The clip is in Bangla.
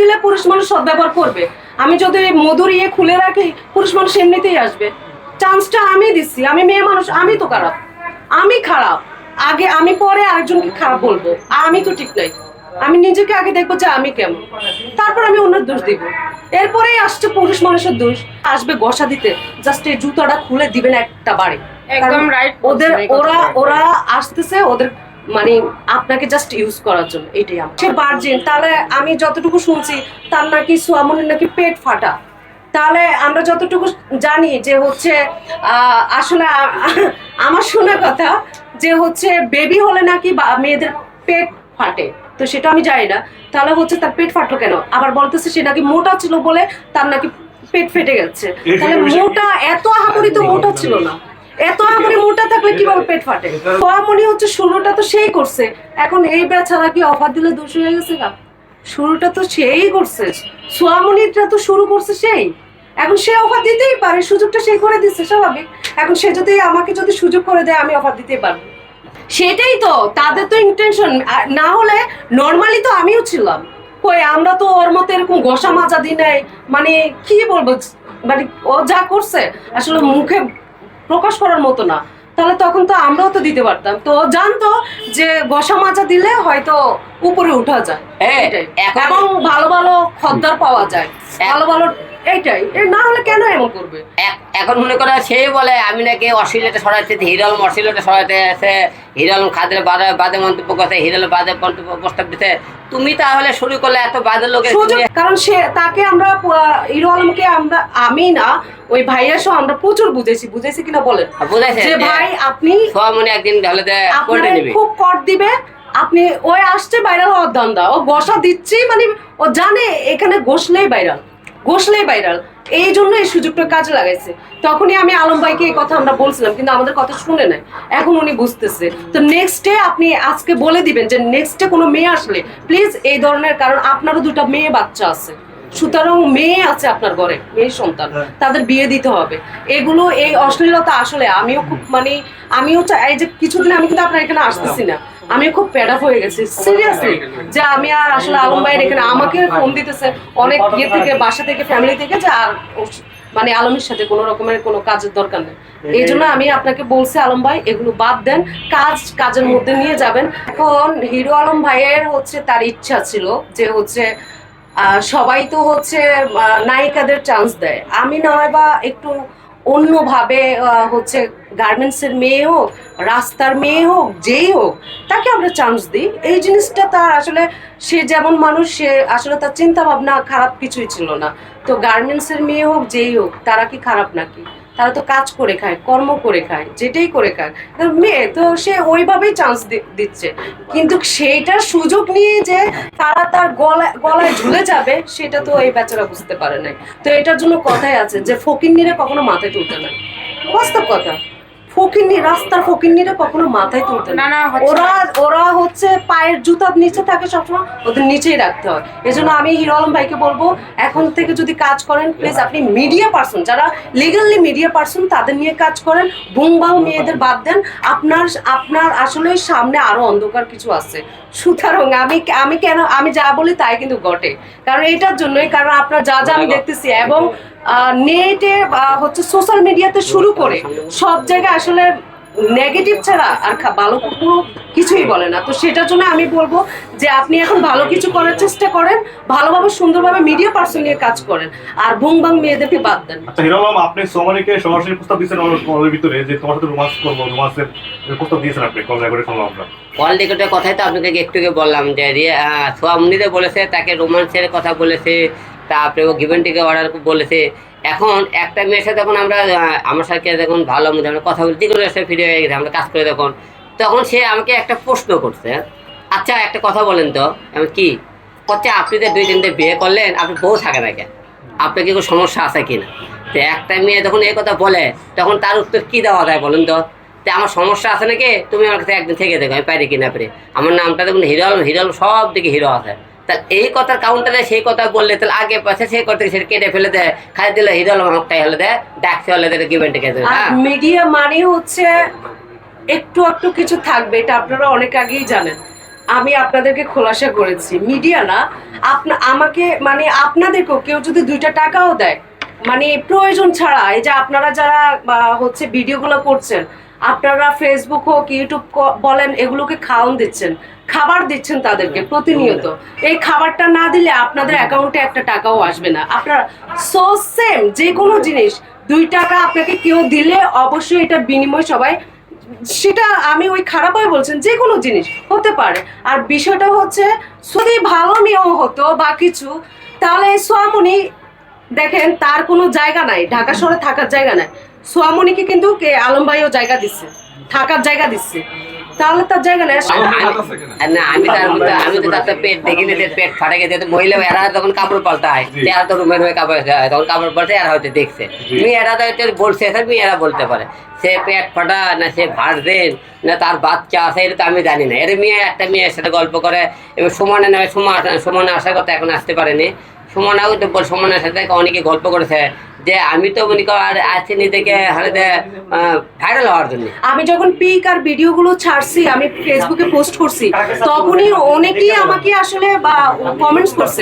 দিলে পুরুষ মানুষ সদ্ব্যবহার করবে। আমি যদি মধুর ইয়ে খুলে রাখি পুরুষ মানুষ এমনিতেই আসবে। চান্সটা আমি দিচ্ছি আমি মেয়ে মানুষ আমি তো খারাপ। আমি খারাপ। আগে আমি পরে আরেকজনকে খারাপ বলব আমি তো ঠিক নাই। আমি নিজেকে আগে দেখব যে আমি কেমন। তারপর আমি অন্যের দোষ দিব। এরপরেই আসছে পুরুষ মানুষের দোষ। আসবে গসা দিতে। জাস্ট এই জুতাটা খুলে দিবেন একটা বাড়ি। একদম রাইট ওদের ওরা ওরা আসতেছে ওদের মানে আপনাকে জাস্ট ইউজ করার জন্য এটাই আমার। সে বার্জিন তাহলে আমি যতটুকু শুনছি তার নাকি সোয়ামনির নাকি পেট ফাটা। তাহলে আমরা যতটুকু জানি যে হচ্ছে আসলে আমার শোনা কথা যে হচ্ছে বেবি হলে নাকি বা- মেয়েদের পেট ফাটে। তো সেটা আমি জানি না। তাহলে হচ্ছে তার পেট ফাটলো কেন? আবার বলতেছে সে নাকি মোটা ছিল বলে তার নাকি পেট ফেটে গেছে। তাহলে মোটা এত আহামরি তো মোটা ছিল না। এত আহামরি মোটা থাকলে কীভাবে পেট ফাটে? সোয়ামনি হচ্ছে শুরুটা তো সেই করছে। এখন এই বেচারা কি অফার দিলে দোষ হয়ে গেছে গা? শুরুটা তো সেই করছে। সোয়ামনিটা তো শুরু করছে সেই। এখন সে অফার দিতেই পারে সুযোগটা সেই করে দিচ্ছে স্বাভাবিক। এখন সে যদি আমাকে যদি সুযোগ করে দেয় আমি অফার দিতেই পারব। সেটাই তো তাদের তো ইন্টেনশন না হলে নর্মালি তো আমিও ছিলাম। কই আমরা তো ওর মতো এরকম ঘষা মাজা দিই নাই। মানে কি বলব মানে ও যা করছে আসলে মুখে প্রকাশ করার মতো না। তাহলে তখন তো আমরাও তো দিতে পারতাম। তো জানতো যে বসা মাচা দিলে হয়তো উপরে উঠা যায়। হ্যাঁ, এবং ভালো ভালো খদ্দার পাওয়া যায়। ভালো ভালো এইটাই। এ না হলে কেন এমন করবে? এখন মনে করে সে বলে আমি নাকি সরাইতে সরাইতে আছে খাদের বাদে বাদে মন্তব্য করতে হিরো আলম বাদে মন্তব্য প্রস্তাব দিতে তুমি তাহলে শুরু করলে এত বাদে লোকের কারণ সে তাকে আমরা হিরো আলমকে আমরা আমি না ওই ভাইয়া সহ আমরা প্রচুর বুঝেছি। বুঝেছি কিনা বলেন? বুঝাইছে যে ভাই আপনি সোয়ামনি একদিন ঢালে দেয় খুব কর দিবে আপনি ওই আসছে ভাইরাল হওয়ার ধান্দা। ও বসা দিচ্ছেই মানে ও জানে এখানে ঘষলেই ভাইরাল ঘষলেই ভাইরাল এই জন্য এই সুযোগটা কাজে লাগাইছে। তখনই আমি আলম ভাইকে এই কথা আমরা বলছিলাম কিন্তু আমাদের কথা শুনে নাই। এখন উনি বুঝতেছে। তো নেক্সট ডে আপনি আজকে বলে দিবেন যে নেক্সট ডে কোনো মেয়ে আসলে প্লিজ এই ধরনের কারণ আপনারও দুটো মেয়ে বাচ্চা আছে। সুতরাং মেয়ে আছে আপনার ঘরে মেয়ে সন্তান তাদের বিয়ে দিতে হবে। এগুলো এই অশ্লীলতা আসলে আমিও খুব মানে আমিও এই যে কিছুদিন আমি কিন্তু আপনার এখানে আসতেছি না। আমি খুব প্যাডাপ হয়ে গেছি সিরিয়াসলি যে আমি আর আসলে আলম ভাইয়ের এখানে আমাকে ফোন দিতেছে, অনেক ইয়ে থেকে, বাসা থেকে ফ্যামিলি থেকে যে আর মানে আলমের সাথে কোনো রকমের কোনো কাজের দরকার নেই। এই জন্য আমি আপনাকে বলছি, আলম ভাই, এগুলো বাদ দেন, কাজ, কাজের মধ্যে নিয়ে যাবেন। এখন হিরো আলম ভাইয়ের হচ্ছে তার ইচ্ছা ছিল যে হচ্ছে সবাই তো হচ্ছে নায়িকাদের চান্স দেয়। আমি না হয় বা একটু অন্যভাবে হচ্ছে গার্মেন্টসের মেয়ে হোক, রাস্তার মেয়ে হোক, যেই হোক, তাকে আমরা চান্স দিই। এই জিনিসটা তার আসলে, সে যেমন মানুষ, সে আসলে তার চিন্তা ভাবনা খারাপ কিছুই ছিল না। তো গার্মেন্টসের মেয়ে হোক, যেই হোক, তারা কি খারাপ নাকি? তারা তো কাজ করে খায়, কর্ম করে খায়, যেটাই করে খায় মেয়ে, তো সে ওইভাবেই চান্স দিচ্ছে। কিন্তু সেইটার সুযোগ নিয়ে যে তারা তার গলায় গলায় ঝুলে যাবে, সেটা তো এই বেচারা বুঝতে পারে নাই। তো এটার জন্য কথাই আছে যে ফকিন্নিরা কখনো মাথায় তুলতে না। বাস্তব কথা। ফকিন্নি রাস্তার ফকিন্নিরা কখনো মাথায় তুলতে না। না, ওরা ওরা হচ্ছে পায়ের জুতার নিচে থাকে সবসময় ওদের নিচেই রাখতে হয়। এজন্য আমি হিরো আলম ভাইকে বলব এখন থেকে যদি কাজ করেন প্লিজ আপনি মিডিয়া পার্সন যারা লিগালি মিডিয়া পার্সন তাদের নিয়ে কাজ করেন বুংবাং মেয়েদের বাদ দেন। আপনার আপনার আসলে সামনে আরও অন্ধকার কিছু আছে। সুতরাং আমি আমি কেন আমি যা বলি তাই কিন্তু ঘটে। কারণ এটার জন্যই কারণ আপনার যা যা আমি দেখতেছি এবং নেটে হচ্ছে সোশ্যাল মিডিয়াতে শুরু করে সব জায়গায় আসলে নেগেটিভ ছাড়া আর খা- ভালো কোনো কিছুই বলে না। তো সেটার জন্য আমি বলব যে আপনি এখন ভালো কিছু করার চেষ্টা করেন ভালোভাবে সুন্দরভাবে মিডিয়া পার্সন নিয়ে কাজ করেন আর বুং বাং মেয়েদেরকে বাদ দেন। আচ্ছা হিরো আলম আপনি সোমানিকে সরাসরি প্রস্তাব দিয়েছেন আমার ভিতরে যে তোমার সাথে রোমান্স করব রোমান্সের প্রস্তাব দিয়েছেন আপনি কল করে শুনলাম আমরা কল টিকেটের কথাই তো আপনাকে একটু বললাম যে রিয়া সোয়ামনিতে বলেছে তাকে রোমান্সের কথা বলেছে তারপরে ও গিভেন টিকে অর্ডার বলেছে। এখন একটা মেয়ের সাথে যখন আমরা আমার সাথে যখন ভালো মধ্যে আমরা কথা বলি টিকেটের সাথে ফিরে হয়ে গেছে, আমরা কাজ করে তখন তখন সে আমাকে একটা প্রশ্ন করছে। আচ্ছা একটা কথা বলেন তো, আমি কি? হচ্ছে আপনি যে দুই তিনটে বিয়ে করলেন আপনি বউ থাকে না কেন? আপনার কি কোনো সমস্যা আছে কি না তো একটা মেয়ে যখন এই কথা বলে, তখন তার উত্তর কী দেওয়া যায় বলুন তো? তো আমার সমস্যা আছে নাকি? তুমি আমার কাছে একদিন থেকে দেখো, আমি পারি কি না পারি? আমার নামটা দেখুন হিরো আলম হিরো আলম সব দিকে হিরো আছে। তা এই কথার কাউন্টারে সেই কথা বললে তাহলে আগে পাশে সেই কথা সেটা কেটে ফেলে দেয় খাই দিলে হিরো আলম হলে দেয় ডাকছে হলে দেয় গিভেন্ট খেতে মিডিয়া মানে হচ্ছে একটু একটু কিছু থাকবে এটা আপনারা অনেক আগেই জানেন। আমি আপনাদেরকে খোলাসা করেছি। মিডিয়া না আপনা আমাকে মানে আপনাদেরকেও কেউ যদি দুইটা টাকাও দেয় মানে প্রয়োজন ছাড়া, এই যে আপনারা যারা হচ্ছে ভিডিওগুলো করছেন, আপনারা ফেসবুক হোক ইউটিউব বলেন, এগুলোকে খাওয়ান দিচ্ছেন, খাবার দিচ্ছেন তাদেরকে প্রতিনিয়ত। এই খাবারটা না দিলে আপনাদের অ্যাকাউন্টে একটা টাকাও আসবে না। আপনার সো সেম যে কোনো জিনিস, দুই টাকা আপনাকে কেউ দিলে অবশ্যই এটা বিনিময় সবাই, সেটা আমি ওই খারাপ হয়ে বলছেন যে কোনো জিনিস, হতে পারে। আর বিষয়টা হচ্ছে, যদি ভালো মেয়েও হতো বা কিছু, তাহলে সোয়ামনি দেখেন তার কোনো জায়গা নাই। ঢাকা শহরে থাকার জায়গা নাই। সোয়ামনিকে কিন্তু কে আলম ভাইও জায়গা দিচ্ছে থাকার জায়গা দিচ্ছে তাহলে তার জায়গা নাই। না আমি তার মধ্যে আমি তো তার পেট দেখিনি যে পেট ফাটে গেছে তো মহিলা এরা তখন কাপড় পাল্টায়। এরা তো রুমের হয়ে কাপড় তখন কাপড় পাল্টে এরা হয়তো দেখছে। জি। মেয়েরা তো হয়তো বলছে স্যার মেয়েরা বলতে পারে। সে পেট ফাটা না সে ভাত দেন না তার বাচ্চা আছে এটা তো আমি জানি না। এর মেয়ে একটা মেয়ের সাথে গল্প করে এবং সমানে নামে সমান সমানে আসার কথা এখন আসতে পারেনি। সমানাও তো সমানের সাথে অনেকে গল্প করেছে যে আমি তো মনে কর আর আছি নিজেকে হলে ভাইরাল হওয়ার জন্য। আমি যখন পিক আর ভিডিওগুলো ছাড়ছি, আমি ফেসবুকে পোস্ট করছি, তখনই অনেকেই আমাকে আসলে, বা কমেন্টস করছে।